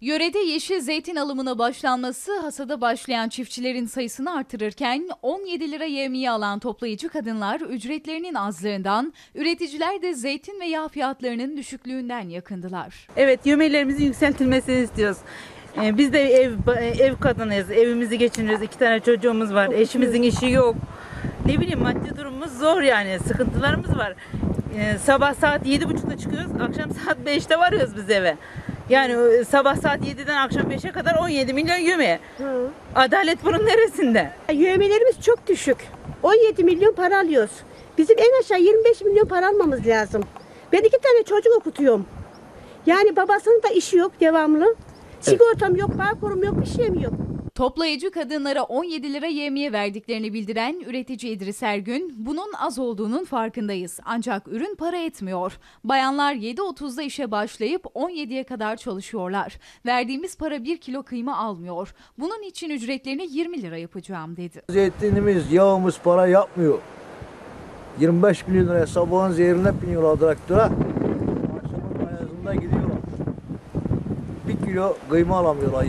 Yörede yeşil zeytin alımına başlanması hasada başlayan çiftçilerin sayısını artırırken 17 lira yevmiye alan toplayıcı kadınlar ücretlerinin azlığından, üreticiler de zeytin ve yağ fiyatlarının düşüklüğünden yakındılar. Evet yemeklerimizin yükseltilmesini istiyoruz. Ee, Biz de ev ev kadınıyız. Evimizi geçiniyoruz. İki tane çocuğumuz var. Eşimizin işi yok. Ne bileyim maddi durumumuz zor yani. Sıkıntılarımız var. Ee, Sabah saat yedi buçukta çıkıyoruz. Akşam saat beşte varıyoruz biz eve. Yani e, sabah saat 7'den akşam 5'e kadar 17 milyon yemeğe. Adalet bunun neresinde? Yövmelerimiz çok düşük. 17 milyon para alıyoruz. Bizim en aşağı 25 milyon para almamız lazım. Ben iki tane çocuk okutuyorum. Yani babasının da işi yok devamlı. Sigortam yok, bağ kurum yok, bir şeyim yok. Toplayıcı kadınlara 17 lira yevmiye verdiklerini bildiren üretici İdris Ergün, bunun az olduğunun farkındayız. Ancak ürün para etmiyor. Bayanlar 7.30'da işe başlayıp 17'ye kadar çalışıyorlar. Verdiğimiz para 1 kilo kıyma almıyor. Bunun için ücretlerini 20 lira yapacağım dedi. Zeytinimiz, yağımız para yapmıyor. 25 milyon liraya sabahın zehrine biniyorlar traktöre. Akşamın ayazında gidiyorlar. Bir kilo kıyma alamıyorlar.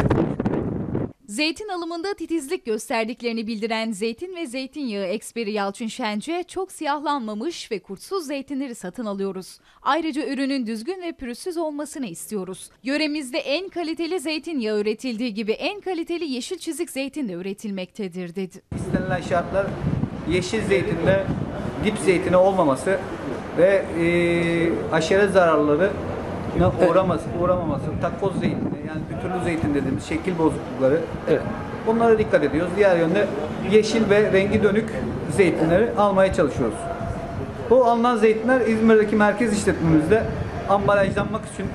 25 Zeytin alımında titizlik gösterdiklerini bildiren zeytin ve zeytinyağı eksperi Yalçın Şence çok siyahlanmamış ve kurtsuz zeytinleri satın alıyoruz. Ayrıca ürünün düzgün ve pürüzsüz olmasını istiyoruz. Yöremizde en kaliteli zeytinyağı üretildiği gibi en kaliteli yeşil çizik zeytin de üretilmektedir dedi. İstenilen şartlar yeşil zeytinde dip zeytine olmaması ve e, aşırı zararları uğraması, uğramaması, takoz zeytini yani pütürlü zeytin dediğimiz şekil bozuklukları bunlara dikkat ediyoruz. Diğer yönde yeşil ve rengi dönük zeytinleri almaya çalışıyoruz. Bu alınan zeytinler İzmir'deki merkez işletmemizde ambalajlanmak için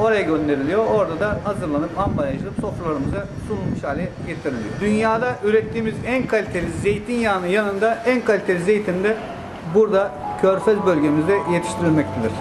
oraya gönderiliyor. Orada da hazırlanıp ambalajlanıp sofralarımıza sunulmuş hale getiriliyor. Dünyada ürettiğimiz en kaliteli zeytinyağının yanında en kaliteli zeytin de burada Körfez bölgemizde yetiştirilmektedir.